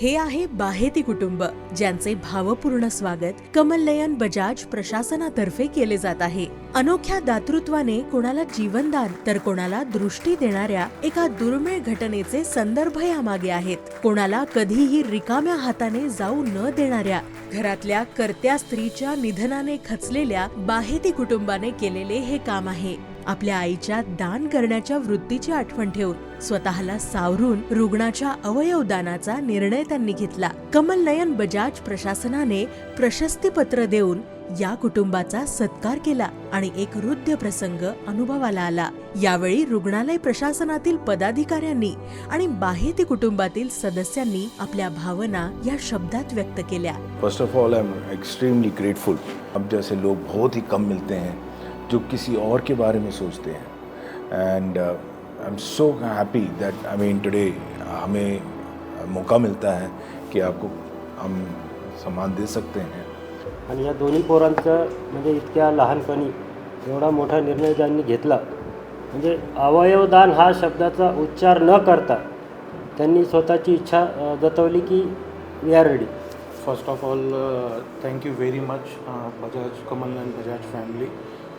हे आहे बाहेती कुटुंब ज्यांचे भावपूर्ण स्वागत कमलनयन बजाज प्रशासनातर्फे केले जात आहे. अनोख्या दातृत्वाने कोणाला जीवनदान तर कोणाला दृष्टी देणाऱ्या एका दुर्मिळ घटनेचे संदर्भ यामागे आहेत. कोणाला कधीही रिकाम्या हाताने जाऊ न देणाऱ्या घरातल्या कर्त्या स्त्रीच्या निधनाने खचलेल्या बाहेती कुटुंबाने केलेले हे काम आहे. आपल्या आईच्या दान करण्याच्या वृत्तीची आठवण ठेवून स्वतःला सावरून रुग्णाच्या अवयव दानाचा निर्णय त्यांनी घेतला. कमल नयन बजाज प्रशासनाने प्रशस्तीपत्र देऊन या कुटुंबाचा सत्कार केला आणि एक हृदय प्रसंग अनुभवाला आला. यावेळी रुग्णालय प्रशासनातील पदाधिकाऱ्यांनी आणि बाहेती कुटुंबातील सदस्यांनी आपल्या भावना या शब्दात व्यक्त केल्या. First of all I am extremely grateful अब जैसे लोग बहुत ही कम मिलते हैं जो किसी और के बारे में सोचते हैं। And I am so happy that I mean today हमें मौका मिलता है कि आपको हम सम्मान दे सकते हैं। आणि या दोन्ही पोरांचं म्हणजे इतक्या लहानपणी एवढा मोठा निर्णय ज्यांनी घेतला म्हणजे अवयवदान हा शब्दाचा उच्चार न करता त्यांनी स्वतःची इच्छा जतवली की we are ready first of all thank you very much Bajaj Kamal and Bajaj family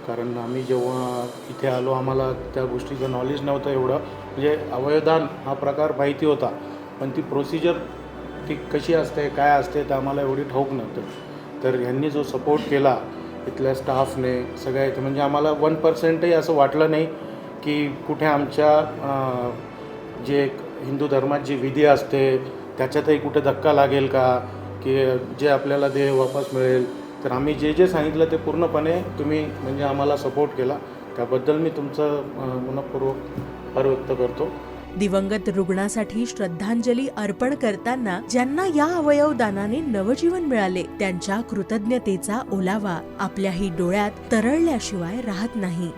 कारण आम्ही जेव्हा इथे आलो आम्हाला त्या गोष्टीचं नॉलेज नव्हतं एवढं. म्हणजे अवयवदान हा प्रकार माहिती होता. पण ती प्रोसिजर ती कशी असते काय असते ते आम्हाला एवढी ठाऊक नव्हतं. तर ह्यांनी जो सपोर्ट केला इथल्या स्टाफने सगळ्या इथे म्हणजे आम्हाला वन पर्सेंटही असं वाटलं नाही की कुठे आमच्या जे एक हिंदू धर्मात जी विधी असते त्याच्यातही कुठे धक्का लागेल का? की जे आपल्याला देह वापस मिळेल. तर आम्ही जे जे सांगितलं ते पूर्णपणे तुम्ही म्हणजे आम्हाला सपोर्ट केला. त्याबद्दल मी तुमचं मनपूर्वक आभार व्यक्त करतो. दिवंगत रुग्णासाठी श्रद्धांजली अर्पण करताना ज्यांना या अवयव दानाने नवजीवन मिळाले त्यांच्या कृतज्ञतेचा ओलावा आपल्याही डोळ्यात तरळल्याशिवाय राहत नाही.